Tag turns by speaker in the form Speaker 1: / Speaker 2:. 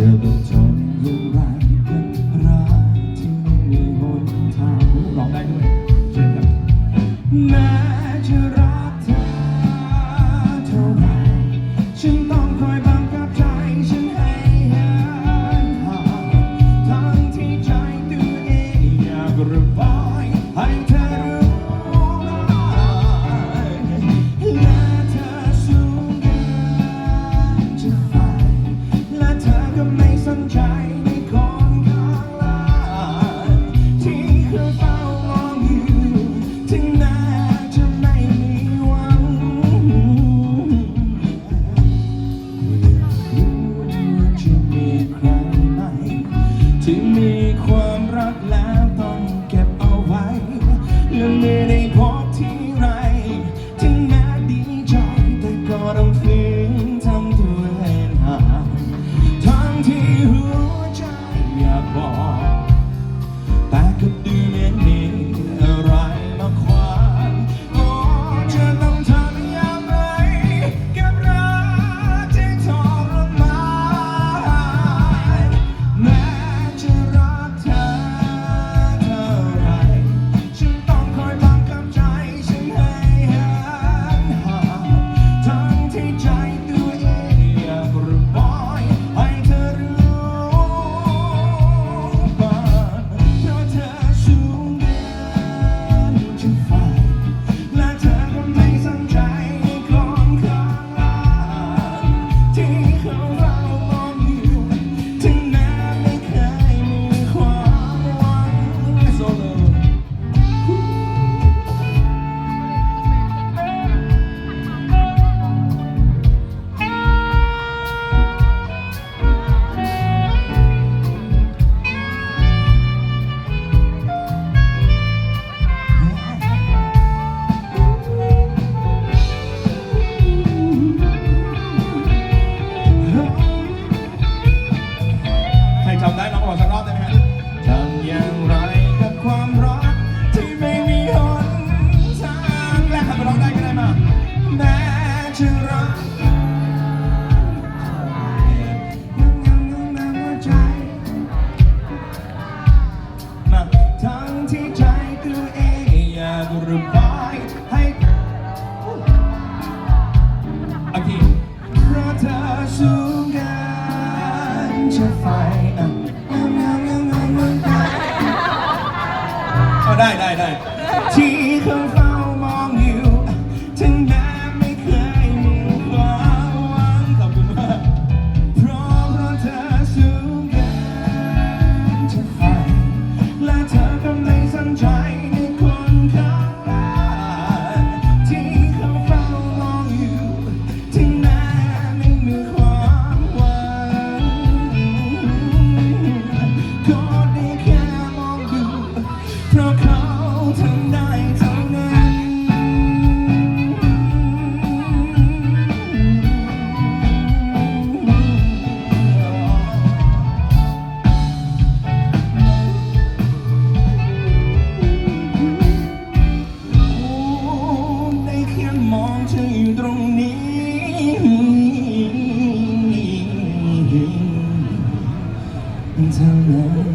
Speaker 1: trouble ระบายให้โอเคเพราะเธอสูงกันจะไฟอะเอาได้ได้ได้ที่ until now.